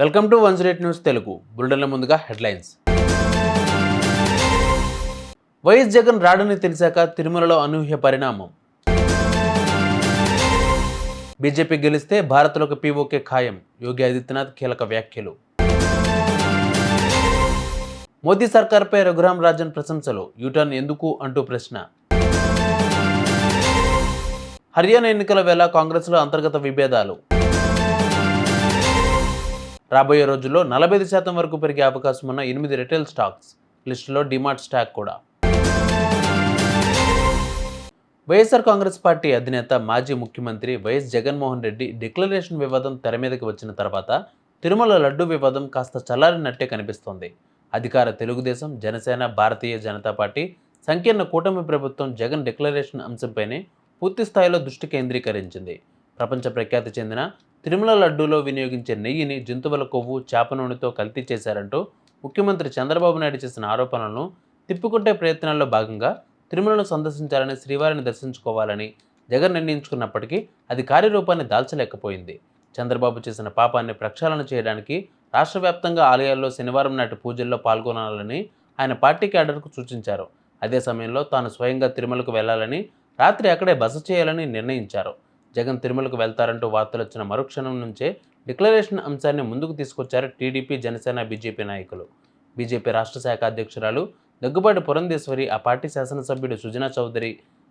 Welcome to one zero news Telugu. బులెటిన్ల ముందుగా headlines. YS Jagan రాడని తెలిసాక తిరుమలలో అనూహ్య పరిణామం. బీజేపీ గెలిస్తే భారత్లోకి పీఓకే ఖాయం. యోగి ఆదిత్యనాథ్ కీలక వ్యాఖ్యలు. మోదీ సర్కార్పై రఘురాం రాజన్ ప్రశంసలు. యూటర్న్ ఎందుకు అంటూ ప్రశ్న. హర్యానా ఎన్నికల వేళ కాంగ్రెస్లో అంతర్గత విభేదాలు. రాబోయే రోజుల్లో నలభై ఐదు శాతం వరకు పెరిగే అవకాశం ఉన్న ఎనిమిది రిటైల్ స్టాక్స్ లిస్టులో డిమార్ట్ స్టాక్ కూడా. వైఎస్ఆర్ కాంగ్రెస్ పార్టీ అధినేత మాజీ ముఖ్యమంత్రి వైఎస్ జగన్మోహన్ రెడ్డి డిక్లరేషన్ వివాదం తెర మీదకి వచ్చిన తర్వాత తిరుమల లడ్డు వివాదం కాస్త చల్లారినట్టే కనిపిస్తోంది. అధికార తెలుగుదేశం జనసేన భారతీయ జనతా పార్టీ సంకీర్ణ కూటమి ప్రభుత్వం జగన్ డిక్లరేషన్ అంశంపైనే పూర్తి స్థాయిలో దృష్టి కేంద్రీకరించింది. ప్రపంచ ప్రఖ్యాతి చెందిన తిరుమల లడ్డూలో వినియోగించే నెయ్యిని జంతువుల కొవ్వు చేప నూనెతో కల్తీ చేశారంటూ ముఖ్యమంత్రి చంద్రబాబు నాయుడు చేసిన ఆరోపణలను తిప్పికొట్టే ప్రయత్నాల్లో భాగంగా తిరుమలను సందర్శించాలని శ్రీవారిని దర్శించుకోవాలని జగన్ నిర్ణయించుకున్నప్పటికీ అది కార్యరూపాన్ని దాల్చలేకపోయింది. చంద్రబాబు చేసిన పాపాన్ని ప్రక్షాళన చేయడానికి రాష్ట్ర వ్యాప్తంగా ఆలయాల్లో శనివారం నాటి పూజల్లో పాల్గొనాలని ఆయన పార్టీ క్యాడర్కు సూచించారు. అదే సమయంలో తాను స్వయంగా తిరుమలకు వెళ్ళాలని రాత్రి అక్కడే బస చేయాలని నిర్ణయించారు. జగన్ తిరుమలకు వెళ్తారంటూ వార్తలు వచ్చిన మరుక్షణం నుంచే డిక్లరేషన్ అంశాన్ని ముందుకు తీసుకొచ్చారు టీడీపీ జనసేన బీజేపీ నాయకులు. బీజేపీ రాష్ట్ర శాఖ అధ్యక్షురాలు దగ్గుబాటి పురంధేశ్వరి ఆ పార్టీ శాసనసభ్యుడు సుజనా చౌదరి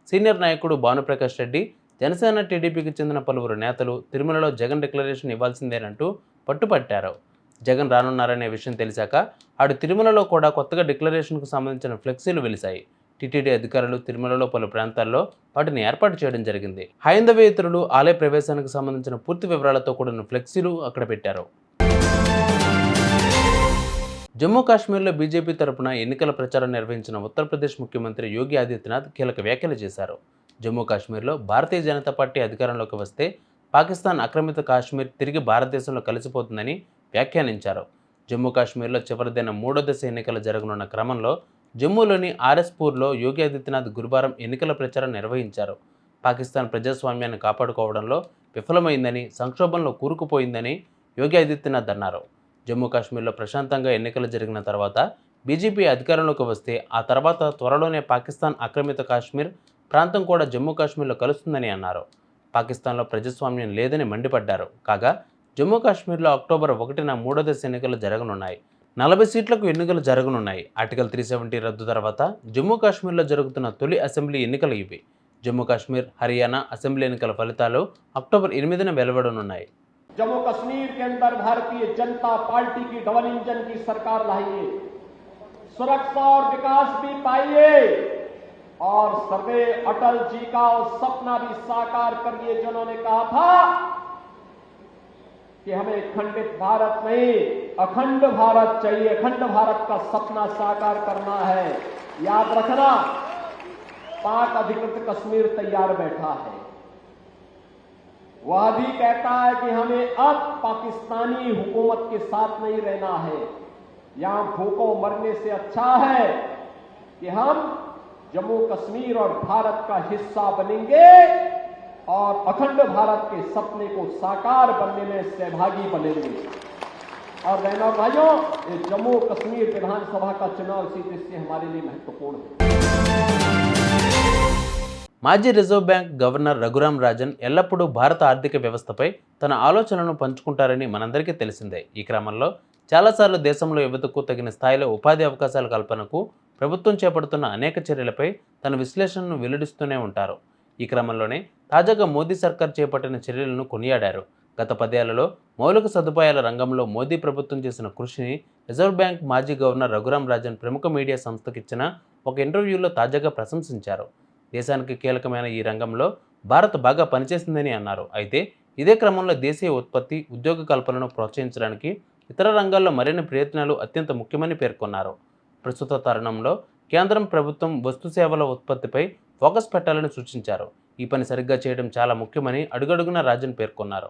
సీనియర్ నాయకుడు భానుప్రకాష్ రెడ్డి జనసేన టీడీపీకి చెందిన పలువురు నేతలు తిరుమలలో జగన్ డిక్లరేషన్ ఇవ్వాల్సిందేనంటూ పట్టుపట్టారు. జగన్ రానున్నారనే విషయం తెలిసాక ఆడు తిరుమలలో కూడా కొత్తగా డిక్లరేషన్కు సంబంధించిన ఫ్లెక్సీలు వెలిశాయి. టీటీడీ అధికారులు తిరుమలలో పలు ప్రాంతాల్లో వాటిని ఏర్పాటు చేయడం జరిగింది. హైందవేతరులు ఆలయ ప్రవేశానికి సంబంధించిన పూర్తి వివరాలతో కూడిన ఫ్లెక్సీలు అక్కడ పెట్టారు. జమ్మూ కాశ్మీర్లో బీజేపీ తరపున ఎన్నికల ప్రచారం నిర్వహించిన ఉత్తరప్రదేశ్ ముఖ్యమంత్రి యోగి ఆదిత్యనాథ్ కీలక వ్యాఖ్యలు చేశారు. జమ్మూ కాశ్మీర్లో భారతీయ జనతా పార్టీ అధికారంలోకి వస్తే పాకిస్తాన్ ఆక్రమిత కాశ్మీర్ తిరిగి భారతదేశంలో కలిసిపోతుందని వ్యాఖ్యానించారు. జమ్మూ కాశ్మీర్లో చివరిదైన మూడో దశ ఎన్నికలు జరగనున్న క్రమంలో జమ్మూలోని ఆర్ఎస్పూర్లో యోగి ఆదిత్యనాథ్ గురువారం ఎన్నికల ప్రచారం నిర్వహించారు. పాకిస్తాన్ ప్రజాస్వామ్యాన్ని కాపాడుకోవడంలో విఫలమైందని సంక్షోభంలో కూరుకుపోయిందని యోగి ఆదిత్యనాథ్ అన్నారు. జమ్మూ కాశ్మీర్లో ప్రశాంతంగా ఎన్నికలు జరిగిన తర్వాత బీజేపీ అధికారంలోకి వస్తే ఆ తర్వాత త్వరలోనే పాకిస్తాన్ ఆక్రమిత కాశ్మీర్ ప్రాంతం కూడా జమ్మూ కాశ్మీర్లో కలుస్తుందని అన్నారు. పాకిస్తాన్లో ప్రజాస్వామ్యం లేదని మండిపడ్డారు. కాగా జమ్మూ కాశ్మీర్లో అక్టోబర్ ఒకటిన మూడో దశ ఎన్నికలు జరగనున్నాయి. నలభై సీట్లకు ఎన్నికలు జరగనున్నాయి ఆర్టికల్ త్రీ సెవెంటీ రద్దు తర్వాత జమ్మూ కాశ్మీర్లో జరుగుతున్న తొలి అసెంబ్లీ ఎన్నికలు ఇవి జమ్మూ కాశ్మీర్ హర్యానా అసెంబ్లీ ఎన్నికల ఫలితాలు అక్టోబర్ ఎనిమిదిన వెలువడనున్నాయి जम्मू कश्मीर के अंदर भारतीय जनता पार्टी की डबल इंजन की सरकार लाइए सुरक्षा और विकास भी पाइए और सर्वे अटल जी का और सपना भी साकार करिए जिन्होंने कहा था कि हमें खंडित भारत नहीं, अखंड भारत चाहिए। अखंड भारत का सपना साकार करना है। याद रखना, पाक अधिकृत कश्मीर तैयार बैठा है। वह भी कहता है कि हमें अब पाकिस्तानी हुकूमत के साथ नहीं रहना है। यहाँ भूखों मरने से अच्छा है कि हम जम्मू कश्मीर और भारत का हिस्सा बनेंगे। और अखंड भारत के सपने को साकार बनने में सहभागी बनेंगे और बहनों और भाइयों ये जम्मू कश्मीर विधानसभा का चुनाव इसी दृष्टि से हमारे लिए महत्वपूर्ण है మాజీ reserve bank governor Raghuram Rajan ఎల్లప్పుడూ భారత ఆర్థిక వ్యవస్థపై తన ఆలోచనలను పంచుకుంటారని మనందరికీ తెలిసిందే ఈ క్రమంలో చాలాసార్లు దేశంలో యువతకు తగిన స్థాయిలో ఉపాధి అవకాశాల కల్పనకు ప్రభుత్వం చేపడుతున్న అనేక చర్యలపై తన విశ్లేషణను వెల్లడిస్తూనే ఉంటారు ఈ క్రమంలోనే తాజాగా మోదీ సర్కార్ చేపట్టిన చర్యలను కొనియాడారు. గత పదేళ్ళలో మౌలిక సదుపాయాల రంగంలో మోదీ ప్రభుత్వం చేసిన కృషిని రిజర్వ్ బ్యాంక్ మాజీ గవర్నర్ రఘురాం రాజన్ ప్రముఖ మీడియా సంస్థకిచ్చిన ఒక ఇంటర్వ్యూలో తాజాగా ప్రశంసించారు. దేశానికి కీలకమైన ఈ రంగంలో భారత్ బాగా పనిచేసిందని అన్నారు. అయితే ఇదే క్రమంలో దేశీయ ఉత్పత్తి ఉద్యోగ కల్పనను ప్రోత్సహించడానికి ఇతర రంగాల్లో మరిన్ని ప్రయత్నాలు అత్యంత ముఖ్యమని పేర్కొన్నారు. ప్రస్తుత తరుణంలో కేంద్రం ప్రభుత్వం వస్తు సేవల ఉత్పత్తిపై ఫోకస్ పెట్టాలని సూచించారు. ఈ పని సరిగ్గా చేయడం చాలా ముఖ్యమని అడుగడుగున రాజన్ పేర్కొన్నారు.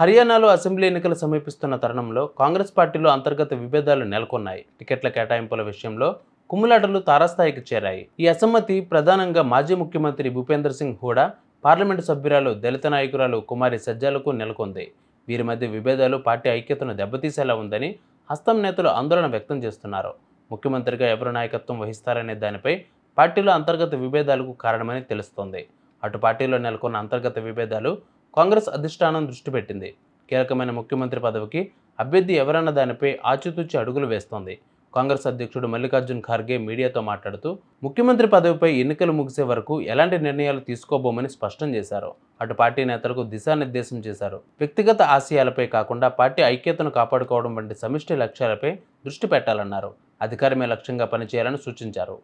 హర్యానాలో అసెంబ్లీ ఎన్నికలు సమీపిస్తున్న తరుణంలో కాంగ్రెస్ పార్టీలో అంతర్గత విభేదాలు నెలకొన్నాయి. టికెట్ల కేటాయింపుల విషయంలో కుమ్ములాటలు తారాస్థాయికి చేరాయి. ఈ అసమ్మతి ప్రధానంగా మాజీ ముఖ్యమంత్రి భూపేందర్ సింగ్ హూడా పార్లమెంటు సభ్యురాలు దళిత నాయకురాలు కుమారి సజ్జాలకు నెలకొంది. వీరి మధ్య విభేదాలు పార్టీ ఐక్యతను దెబ్బతీసేలా ఉందని హస్తం నేతలు ఆందోళన వ్యక్తం చేస్తున్నారు. ముఖ్యమంత్రిగా ఎవరు నాయకత్వం వహిస్తారనే దానిపై పార్టీలో అంతర్గత విభేదాలకు కారణమని తెలుస్తోంది. అటు పార్టీలో నెలకొన్న అంతర్గత విభేదాలు కాంగ్రెస్ అధిష్టానం దృష్టి పెట్టింది. కీలకమైన ముఖ్యమంత్రి పదవికి అభ్యర్థి ఎవరన్న దానిపై ఆచితూచి అడుగులు వేస్తోంది. కాంగ్రెస్ అధ్యక్షుడు మల్లికార్జున్ ఖార్గే మీడియాతో మాట్లాడుతూ ముఖ్యమంత్రి పదవిపై ఎన్నికలు ముగిసే వరకు ఎలాంటి నిర్ణయాలు తీసుకోబోమని స్పష్టం చేశారు. అటు పార్టీ నేతలకు దిశానిర్దేశం చేశారు. వ్యక్తిగత ఆశయాలపై కాకుండా పార్టీ ఐక్యతను కాపాడుకోవడం వంటి సమిష్టి లక్ష్యాలపై దృష్టి పెట్టాలన్నారు. అధికారమే లక్ష్యంగా పనిచేయాలని సూచించారు.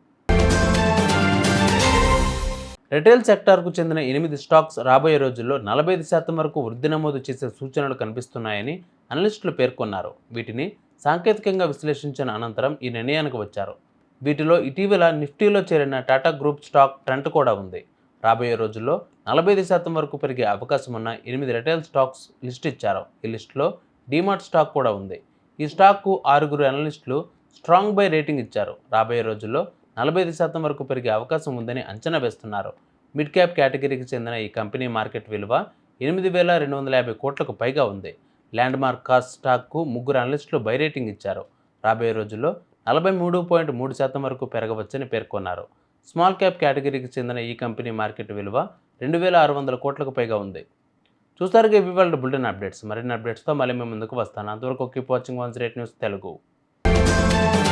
రిటైల్ సెక్టార్కు చెందిన ఎనిమిది స్టాక్స్ రాబోయే రోజుల్లో నలభై ఐదు శాతం వరకు వృద్ధి నమోదు చేసే సూచనలు కనిపిస్తున్నాయని అనలిస్టులు పేర్కొన్నారు. వీటిని సాంకేతికంగా విశ్లేషించిన అనంతరం ఈ నిర్ణయానికి వచ్చారు. వీటిలో ఇటీవల నిఫ్టీలో చేరిన టాటా గ్రూప్ స్టాక్ ట్రెంట్ కూడా ఉంది. రాబోయే రోజుల్లో నలభై ఐదు శాతం వరకు పెరిగే అవకాశం ఉన్న ఎనిమిది రిటైల్ స్టాక్స్ లిస్ట్ ఇచ్చారు. ఈ లిస్టులో డీమార్ట్ స్టాక్ కూడా ఉంది. ఈ స్టాక్కు ఆరుగురు అనలిస్టులు స్ట్రాంగ్ బై రేటింగ్ ఇచ్చారు. రాబోయే రోజుల్లో నలభై ఐదు శాతం వరకు పెరిగే అవకాశం ఉందని అంచనా వేస్తున్నారు. మిడ్ క్యాప్ కేటగిరీకి చెందిన ఈ కంపెనీ మార్కెట్ విలువ ఎనిమిది వేల రెండు వందల యాభై కోట్లకు పైగా ఉంది. ల్యాండ్ మార్క్ కాస్ స్టాక్కు ముగ్గురు అనలిస్టులు బై రేటింగ్ ఇచ్చారు. రాబోయే రోజుల్లో నలభై మూడు పాయింట్ మూడు శాతం వరకు పెరగవచ్చని పేర్కొన్నారు. స్మాల్ క్యాప్ కేటగిరీకి చెందిన ఈ కంపెనీ మార్కెట్ విలువ రెండు వేల ఆరు వందల కోట్లకు పైగా ఉంది. చూస్తారుగా ఇవి వాళ్ళ బులెటిన్ అప్డేట్స్. మరిన్ని అప్డేట్స్తో మళ్ళీ మేము ముందుకు వస్తాను. అంతవరకు keep watching once rate news Telugu. Thank you.